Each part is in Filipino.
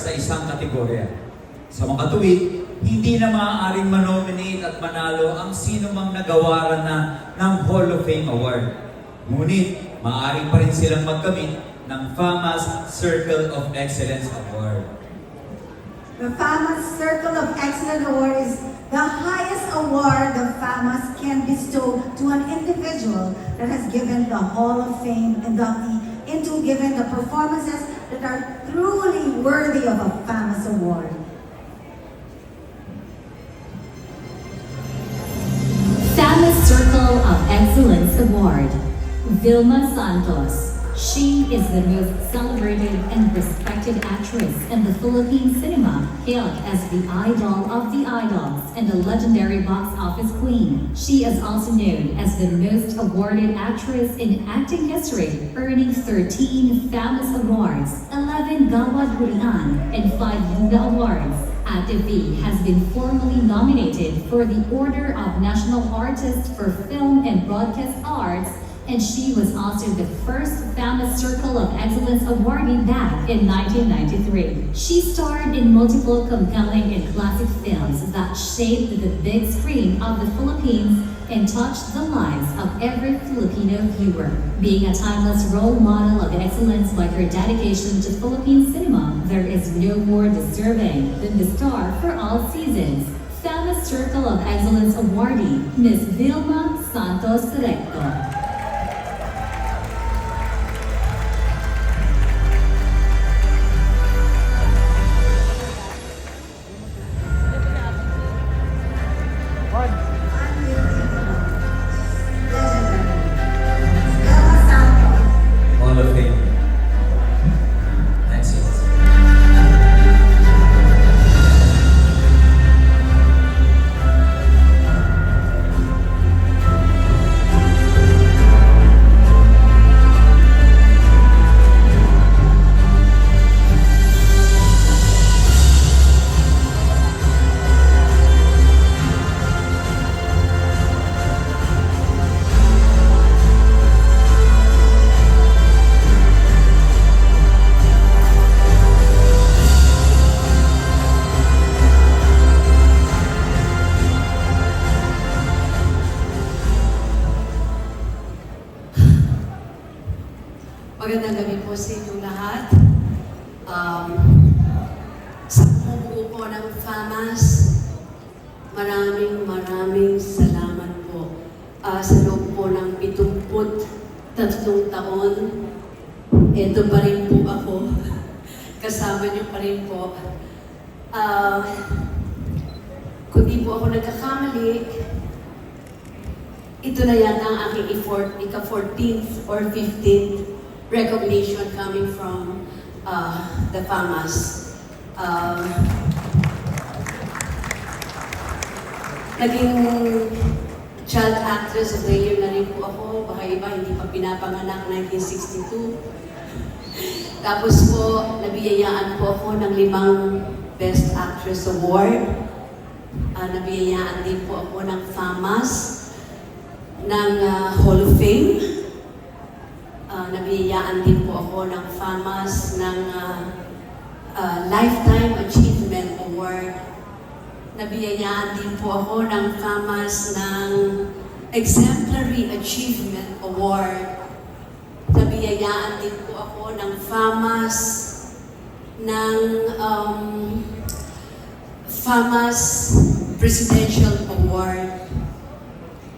sa isang kategorya. Sa mga tuwid, hindi na maaaring manominate at manalo ang sino mang nagawaran na ng Hall of Fame Award. Ngunit, maaaring pa rin silang magkamit ng FAMAS Circle of Excellence Award. The FAMAS Circle of Excellence Award is the highest award the FAMAS can bestow to an individual that has given the Hall of Fame into giving the performances that are truly worthy of a famous award. Famous Circle of Excellence Award, Vilma Santos. She is the most celebrated and respected actress in the Philippine cinema, hailed as the idol of the idols and a legendary box office queen. She is also known as the most awarded actress in acting history, earning 13 famous awards, 11 Gawad Hurian, and 5 Yuga Awards. Ate V has been formally nominated for the Order of National Artist for Film and Broadcast Arts, and she was also the first famous Circle of Excellence awardee back in 1993. She starred in multiple compelling and classic films that shaped the big screen of the Philippines and touched the lives of every Filipino viewer. Being a timeless role model of excellence by her dedication to Philippine cinema, there is no more deserving than the star for all seasons. Famous Circle of Excellence awardee, Miss Vilma Santos Recto. Magandang gabi po sa inyong lahat. Um, sa bubuo po ng FAMAS, maraming maraming salamat po. Ah, sa loob po ng 73 taon, ito pa rin po ako. Kasama niyo pa rin po. Ah, kung di po ako nagkakamali, ito na yata ang aking effort, ika-14th or 15th recognition coming from uh, the FAMAS. Um, naging Child Actress of the Year na rin po ako. Baka iba hindi pa pinapanganak 1962. Tapos po, nabiyayaan po ako ng limang Best Actress Award. Ah, nabiyayaan din po ako ng FAMAS ng ah, Hall of Fame. Nabiyayaan din po ako ng FAMAS ng ah, ah, Lifetime Achievement Award. Nabiyayaan din po ako ng FAMAS ng Exemplary Achievement Award. Nabiyayaan din po ako ng FAMAS ng um, FAMAS Presidential Award.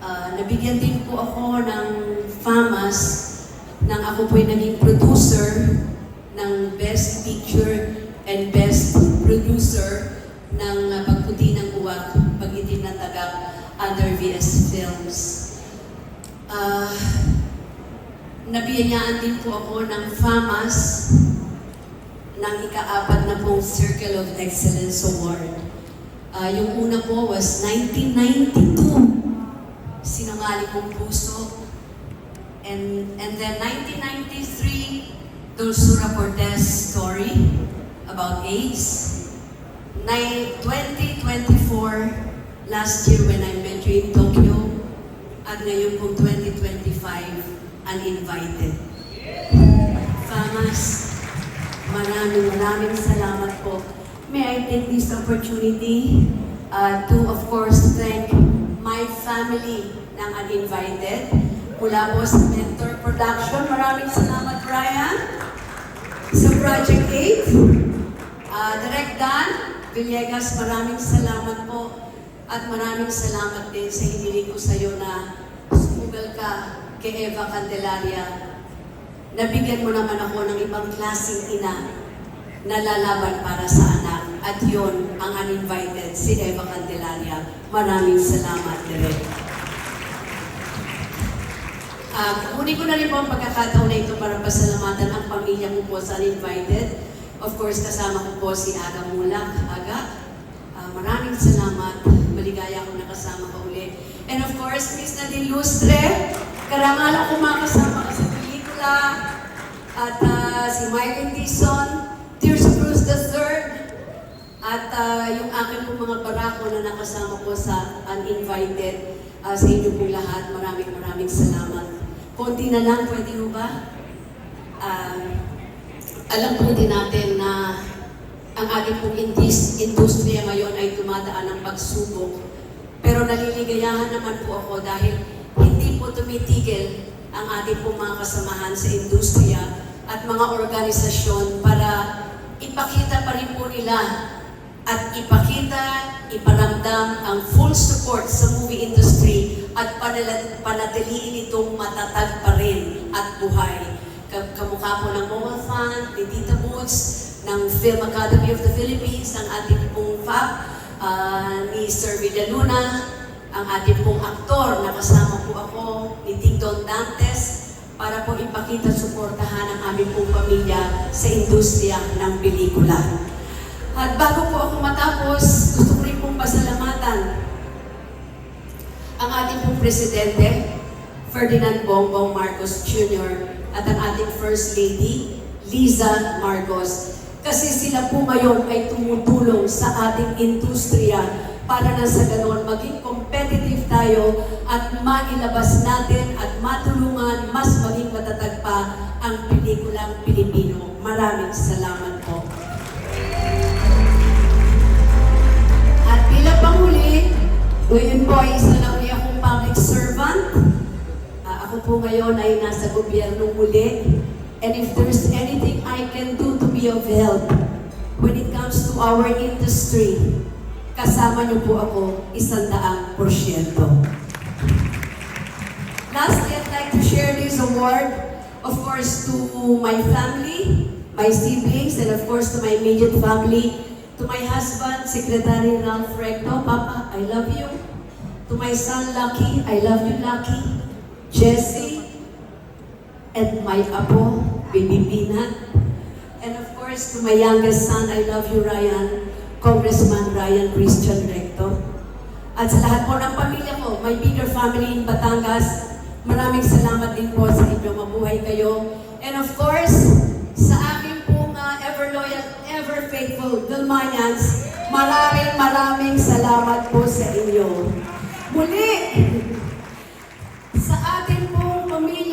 Ah, nabigyan din po ako ng FAMAS nang ako po'y naging producer ng Best Picture and Best Producer ng uh, Pagputi ng Uwak, Pagitin ng Tagak, under VS Films. Ah, nabiyayaan din po ako ng FAMAS ng ika-apat na pong Circle of Excellence Award. Ah, yung una po was 1992 sinungaling kong puso. And, and then 1993, Dulcura Cortez story about AIDS. Ni- 2024, last year when I met you in Tokyo, at ngayon pong 2025, uninvited. Famas, Maraming maraming salamat po. May I take this opportunity uh, to of course thank my family ng Uninvited mula po sa Mentor Production. Maraming salamat Brian. Sa Project 8, uh, Direct Dan Villegas, maraming salamat po. At maraming salamat din sa hinili ko sa iyo na sumugal ka kay Eva Candelaria. Nabigyan mo naman ako ng ibang klaseng ina na lalaban para sa anak. At yon ang uninvited, si Eva Candelaria. Maraming salamat, Direk. Uh, kunin ko na rin po ang pagkakataon na ito para pasalamatan ang pamilya ko po sa uninvited. Of course, kasama ko po si Aga Mulak. Aga, ah, maraming salamat. Maligaya akong nakasama ka uli. And of course, Miss Nadine Lustre, karangal ako makasama ka sa pelikula. At ah, si Myron Dizon, Tears Cruz III, at ah, yung akin pong mga barako na nakasama ko sa uninvited, ah, sa inyo pong lahat, maraming maraming salamat. Konti na lang, pwede mo ba? Ah, alam po din natin na ang ating pong industriya ngayon ay dumadaan ng pagsubok. Pero naliligayahan naman po ako dahil hindi po tumitigil ang ating pong mga kasamahan sa industriya at mga organisasyon para ipakita pa rin po nila at ipakita, iparamdam ang full support sa movie industry at panatiliin itong matatag pa rin at buhay. Ka- Kamukha po ng Mobile Fund, ni Tita Boots, ng Film Academy of the Philippines, ng ating pong FAP, ah, ni Sir Villaluna, ang ating pong aktor na kasama po ako, ni Ting Dantes, para po ipakita suportahan ang aming pong pamilya sa industriya ng pelikula. At bago po ako matapos, gusto ko rin pong pasalamatan ang ating pong presidente, Ferdinand Bongbong Marcos Jr. at ang ating First Lady, Liza Marcos. Kasi sila po ngayon ay tumutulong sa ating industriya para na sa ganon maging competitive tayo at mailabas natin at matulungan mas maging matatag pa ang pelikulang Pilipino. Maraming salamat ngayon ay nasa gobyerno muli. And if there's anything I can do to be of help when it comes to our industry, kasama niyo po ako isang daang porsyento. Lastly, I'd like to share this award, of course, to my family, my siblings, and of course to my immediate family, to my husband, Secretary Ralph Recto, Papa, I love you. To my son, Lucky, I love you, Lucky. Jesse, and my apo, Baby. And of course, to my youngest son, I love you, Ryan, Congressman Ryan Christian Recto. At sa lahat po ng pamilya ko, my bigger family in Batangas, maraming salamat din po sa inyo. Mabuhay kayo. And of course, sa aking pong uh, ever loyal, ever faithful Vilmanians, maraming maraming salamat po sa inyo. Muli, sa ating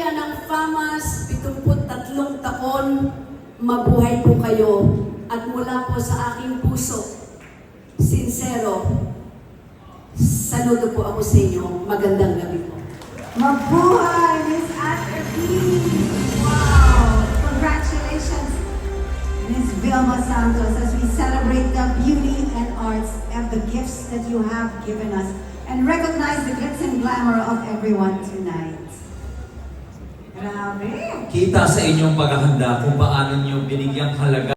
pamilya ng FAMAS, 73 taon, mabuhay po kayo. At mula po sa aking puso, sincero, saludo po ako sa inyo. Magandang gabi po. Mabuhay, Miss B. Wow! Congratulations, Miss Vilma Santos, as we celebrate the beauty and arts and the gifts that you have given us and recognize the glitz and glamour of everyone tonight. Grabe! Kita sa inyong paghahanda kung paano nyo binigyang halaga